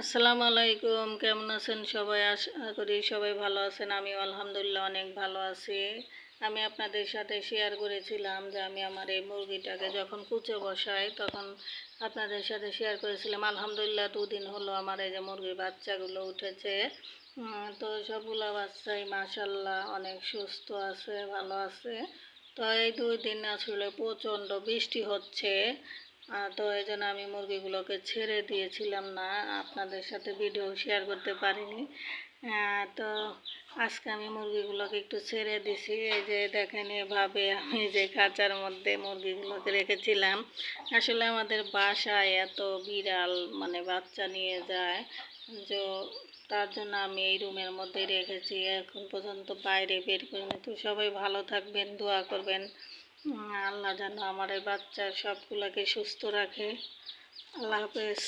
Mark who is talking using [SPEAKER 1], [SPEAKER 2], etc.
[SPEAKER 1] আসসালামু আলাইকুম, কেমন আছেন সবাই? আশা করি সবাই ভালো আছেন। আমি আলহামদুলিল্লাহ অনেক ভালো আছি। আমি আপনাদের সাথে শেয়ার করেছিলাম যে আমি আমার এই মুরগিটাকে যখন কুচে বসাই, তখন আপনাদের সাথে শেয়ার করেছিলাম। আলহামদুলিল্লাহ দুদিন হলো আমার এই যে মুরগির বাচ্চাগুলো উঠেছে। তো সবগুলো বাচ্চাই মাসাল্লাহ অনেক সুস্থ আছে, ভালো আছে। তো এই দুই দিন আসলে প্রচণ্ড বৃষ্টি হচ্ছে। তো এই জন্য আমি মুরগিগুলোকে ছেড়ে দিয়েছিলাম না, আপনাদের সাথে ভিডিও শেয়ার করতে পারিনি। তো আজকে আমি মুরগিগুলোকে একটু ছেড়ে দিছি। এই যে দেখেন, এভাবে আমি যে খাঁচার মধ্যে মুরগিগুলোকে রেখেছিলাম, আসলে আমাদের বাসায় এত বিড়াল মানে বাচ্চা নিয়ে যায় যে তার জন্য আমি এই রুমের মধ্যে রেখেছি। এখন পর্যন্ত বাইরে বের করিনি। তো সবাই ভালো থাকবেন, দোয়া করবেন। আল্লাহ যেন আমার এই বাচ্চা সবগুলোকে সুস্থ রাখে। আল্লাহ হাফেজ।